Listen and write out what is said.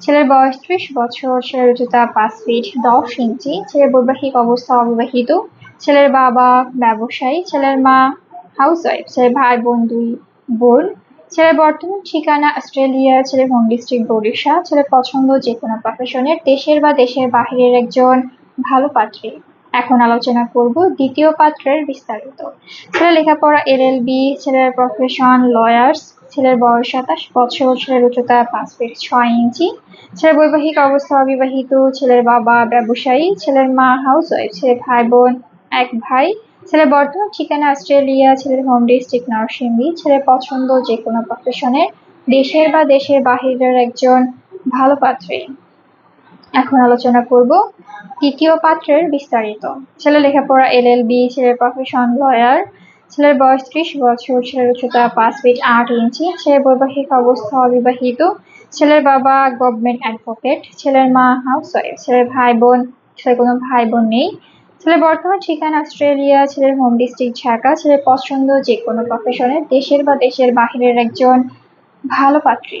ছেলের বয়স ত্রিশ বছর, ছেলের উচ্চতা পাঁচ ফিট দশ ইঞ্চি ছেলের বৈবাহিক অবস্থা অবিবাহিত, ছেলের বাবা ব্যবসায়ী, ছেলের মা হাউস ওয়াইফ ছেলের ভাই বোন দুই বোন, ছেলের বর্তমান ঠিকানা অস্ট্রেলিয়া, ছেলের হোম ডিস্ট্রিক্ট বরিশা ছেলের পছন্দ যে কোনো প্রফেশনের দেশের বা দেশের বাহিরের একজন ভালো পাত্রী। এখন আলোচনা করব দ্বিতীয় পাত্রের বিস্তারিত। ছেলের লেখাপড়া এল এল বি ছেলের প্রফেশন লয়ার্স ছেলের বয়স সাতাশ বছর, ছেলের উচ্চতা পাঁচ ফিট ছয় ইঞ্চি, ছেলের বৈবাহিক অবস্থা অবিবাহিত, ছেলের বাবা ব্যবসায়ী, ছেলের মা হাউস ওয়াইফ ছেলের ভাই বোন এক ভাই, ছেলের বর্তমান ঠিকানা অস্ট্রেলিয়া, ছেলের হোম ডিস্ট্রিক্ট নরসিংদী, ছেলের পছন্দ যে কোনো প্রফেশনের দেশের বা দেশের বাহিরের একজন ভালো পাত্রী। এখন আলোচনা করব তৃতীয় পাত্রের বিস্তারিত। ছেলে লেখাপড়া এল এল বি ছেলের প্রফেশন লয়ার ছেলের বয়স ত্রিশ বছর, ছেলের উচ্চতা পাঁচ ফিট আট ইঞ্চি, ছেলের বৈবাহিক অবস্থা অবিবাহিত, ছেলের বাবা গভর্নমেন্ট অ্যাডভোকেট ছেলের মা হাউস ওয়াইফ ছেলের ভাই বোন, ছেলের কোনো ভাই বোন নেই, ছেলের বর্তমান ঠিকানা অস্ট্রেলিয়া, ছেলের হোম ডিস্ট্রিক্ট ঢাকা, ছেলের পছন্দ যে কোনো প্রফেশনে দেশের বা দেশের বাহিরের একজন ভালো পাত্রী।